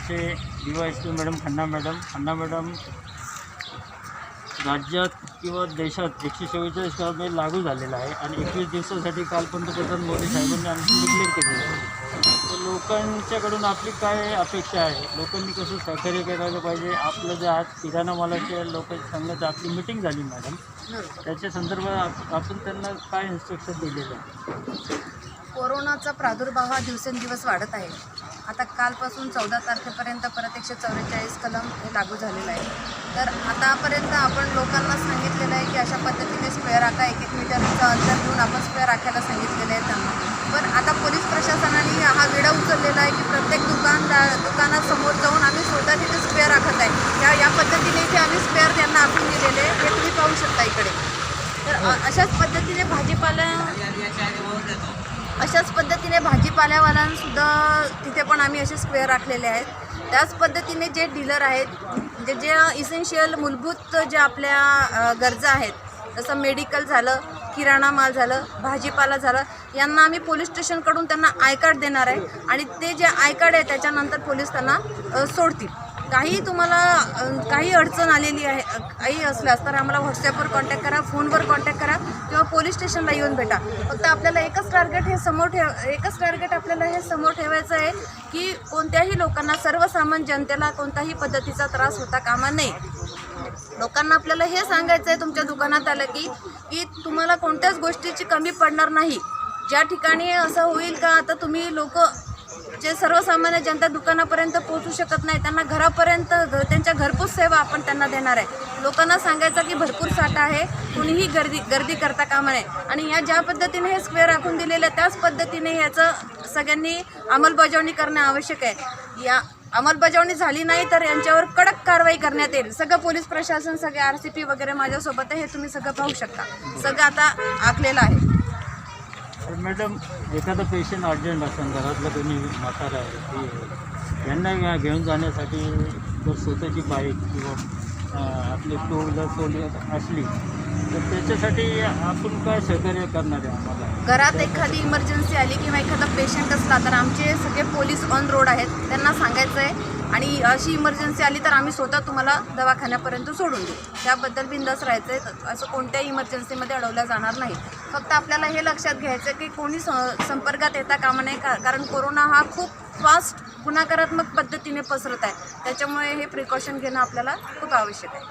आमचे D Y S P madam Khanna madam. Khanna madam राज्यात किंवा देशात एकशे चव्वेचाळीस कलम लागू झालेलं आहे आणि एकवीस दिवसासाठी काल पंतप्रधान मोदी साहेबांनी आणखी डिक्लेअर केलेलं आहे. तर लोकांच्याकडून आपली काय अपेक्षा आहे? लोकांनी कसं सहकार्य करायला पाहिजे? आपलं जे आज किराणा मालाच्या लोक संघाची आपली मिटिंग झाली मॅडम. त्याच्या संदर्भात आपण त्यांना काय इन्स्ट्रक्शन दिलेलं आहे? कोरोनाचा प्रादुर्भाव हा दिवसेंदिवस वाढत आहे. आता कालपासून चौदा तारखेपर्यंत परत एकशे चौवेचाळीस कलम हे लागू झालेलं आहे. तर आतापर्यंत आपण लोकांना सांगितलेलं आहे की अशा पद्धतीने स्पेअर आका एक एक मीटरचं अंतर घेऊन आपण स्पेअर आखायला सांगितलेलं आहे त्यांना पण आता पोलीस प्रशासनाने हा विडा उचललेला आहे की प्रत्येक दुकानदार दुकानासमोर जाऊन आम्ही स्वतः तिथे स्पेअर आखत आहे. या या पद्धतीने इथे आम्ही स्पेअर त्यांना आखून दिलेले हे तुम्ही पाहू शकता इकडे. तर अशाच पद्धतीने भाजीपाला अशाच पद्धतीने भाजीपाल्यावाल्यांसुद्धा तिथे पण आम्ही असे स्क्वेअर राखलेले आहेत. त्याच पद्धतीने जे डीलर आहेत म्हणजे जे इसेन्शियल मूलभूत जे आपल्या गरजा आहेत जसं मेडिकल झालं किराणा माल झालं भाजीपाला झालं यांना आम्ही पोलीस स्टेशनकडून त्यांना आय कार्ड देणार आहे आणि ते जे आय कार्ड आहे त्याच्यानंतर पोलीस त्यांना सोडतील. काही तुम्हाला काही अडचण आलेली आहे काही असल्यास तर आम्हाला व्हॉट्सॲपवर कॉन्टॅक्ट करा फोनवर कॉन्टॅक्ट करा किंवा पोलीस स्टेशनला येऊन भेटा. फक्त आपल्याला एकच टार्गेट हे समोर ठेव एकच टार्गेट आपल्याला हे समोर ठेवायचं आहे की कोणत्याही लोकांना सर्वसामान्य जनतेला कोणत्याही पद्धतीचा त्रास होता कामा नये. लोकांना आपल्याला हे सांगायचं आहे तुमच्या दुकानात आलं की की तुम्हाला कोणत्याच गोष्टीची कमी पडणार नाही. ज्या ठिकाणी असं होईल का आता तुम्ही लोक जे सर्वसामान्य जनता दुकानापर्यंत पोहोचू शकत नाही त्यांना घरापर्यंत घ- त्यांच्या घरपोच सेवा आपण त्यांना देणार आहे. लोकांना सांगायचं की भरपूर साठा आहे कुणीही गर्दी गर्दी करता कामा नये. आणि या ज्या पद्धतीने हे स्क्वेअर आखून दिलेलं आहे त्याच पद्धतीने ह्याचं सगळ्यांनी अंमलबजावणी करणं आवश्यक आहे. या अंमलबजावणी झाली नाही तर यांच्यावर कडक कारवाई करण्यात येईल. सगळं पोलीस प्रशासन सगळे आर सी पी वगैरे माझ्यासोबत आहे हे तुम्ही सगळं पाहू शकता. सगळं आता आखलेलं आहे. मॅडम एखादा पेशंट अर्जंट असेल घरातलं कोणी म्हातारा आहे आहे यांना घेऊन जाण्यासाठी जर स्वतःची बाईक किंवा आपली टू व्हीलर फोर असली तर त्याच्यासाठी आपण काय सहकार्य करणार आहे आम्हाला? घरात एखादी इमर्जन्सी आली किंवा एखादा पेशंट असला तर आमचे सगळे पोलीस ऑन रोड आहेत त्यांना सांगायचं आहे आणि अशी इमर्जन्सी आली तर आम्ही स्वतः तुम्हाला दवाखान्यापर्यंत सोडून देऊ. त्याबद्दल बिंदास राहायचं आहे असं कोणत्याही इमर्जन्सीमध्ये अडवल्या जाणार नाही फक्त आपल्याला हे लक्षात घ्यायचं की कोणी संपर्कात येता कामा नये का कारण कोरोना हा खूप फास्ट गुणाकारात्मक पद्धतीने पसरत आहे. त्याच्यामुळे हे प्रिकॉशन घेणं आपल्याला खूप आवश्यक आहे.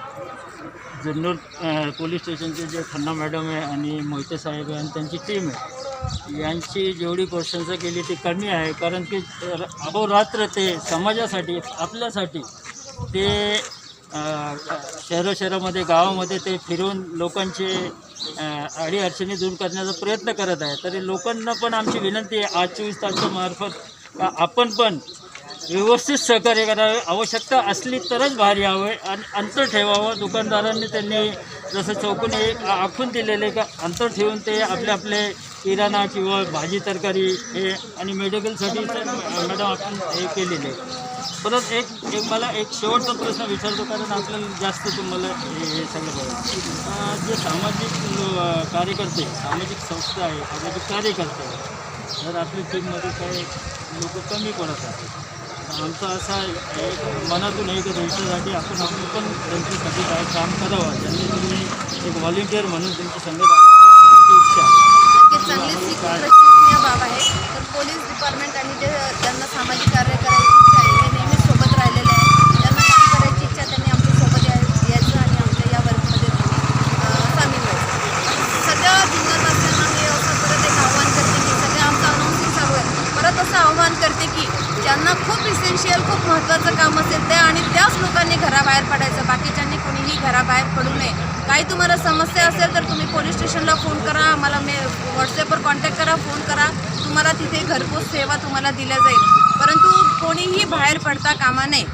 जुन्नर पोलीस स्टेशनचे जे खन्ना मॅडम आहे आणि मोहिते साहेब आहे आणि त्यांची टीम आहे यांची जेवढी प्रशंसा केली ती कमी आहे. कारण की अहोरात्र ते समाजासाठी आपल्यासाठी ते शहराशहरामध्ये शहरामध्ये गावामध्ये ते फिरून लोकांचे अडीअडचणी दूर करण्याचा प्रयत्न करत आहे. तरी लोकांना पण आमची विनंती आहे आज चोवीस तारखेच्या मार्फत आपण पण व्यवस्थित सहकार्य करावे. आवश्यकता असली तरच बाहेर यावे. आणि अंतर ठेवावं. दुकानदारांनी त्यांनी जसं चौकून एक आखून दिलेले का अंतर ठेवून ते आपले आपले किराणा किंवा भाजी तरकारी हे आणि मेडिकलसाठी तर मॅडम आपण हे केलेले परत एक एक मला एक शेवटचा प्रश्न विचारतो कारण आपल्याला जास्त तुम्हाला हे हे सगळं बघा अं, जे सामाजिक कार्यकर्ते सामाजिक संस्था आहे सामाजिक कार्यकर्ते आहे जर आपल्या टीममध्ये काही लोक कमी पडत आहेत. तर आमचं असं आहे, एक मनातून एक देशासाठी आपण आपण पण त्यांच्यासाठी काय काम करावं. त्यांनी तुम्ही एक व्हॉलेंटियर म्हणून तुमच्या संगत आमची इच्छा आहे. बाब आहे. तर पोलीस डिपार्टमेंट आणि जे ज्यांना सामाजिक कार्य करायची इच्छा आहे हे नेहमीच सोबत राहिलेले आहे ज्यांना काम करायची इच्छा आहे, त्यांनी आमच्यासोबत याय- यायचं आणि आमच्या या वर्कमध्ये अं, सामील व्हायचं सगळ्या जिल्ह्यावासियांना मी असं परत एक आव्हान करते की सगळं आमचं अनाऊन्सिंग चालू आहे परत असं आव्हान करते की ज्यांना खूप इसेन्शियल खूप महत्त्वाचं काम असेल ते आणि त्याच लोकांनी घराबाहेर पडायचं बाकीच्यांनी कोणीही घराबाहेर पडू नये. काही तुम्हाला समस्या असेल तर तुम्ही पोलीस स्टेशनला फोन करा आम्हाला मे व्हॉट्सॲपवर कॉन्टॅक्ट करा फोन करा. तुम्हाला तिथे घरपोच सेवा तुम्हाला दिल्या जाईल. परंतु कोणीही बाहेर पडता कामा नये.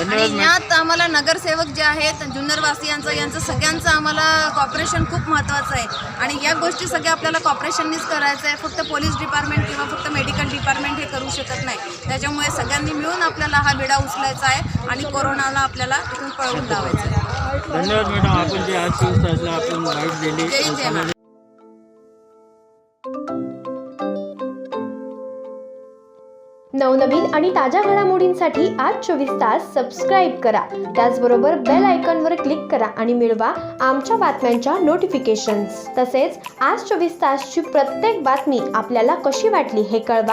आणि यात आम्हाला नगरसेवक जे आहेत जुन्नरवासियांचं यांचं सगळ्यांचं आम्हाला कॉपरेशन खूप महत्त्वाचं आहे. आणि या गोष्टी सगळ्या आपल्याला कॉपरेशननीच करायचं आहे. फक्त पोलीस डिपार्टमेंट किंवा फक्त मेडिकल डिपार्टमेंट हे करू शकत नाही. त्याच्यामुळे सगळ्यांनी मिळून आपल्याला हा विडा उचलायचा आहे आणि कोरोनाला आपल्याला इथून पळवून लावायचं आहे. धन्यवाद मॅडम. आपण जे आज आपण दिली. नवनवीन आणि ताज्या घडामोडींसाठी आज चोवीस तास सबस्क्राईब करा. त्याचबरोबर बेल आयकॉनवर क्लिक करा आणि मिळवा आमच्या बातम्यांच्या नोटिफिकेशन्स तसेच आज चोवीस तासची प्रत्येक बातमी आपल्याला कशी वाटली हे कळवा.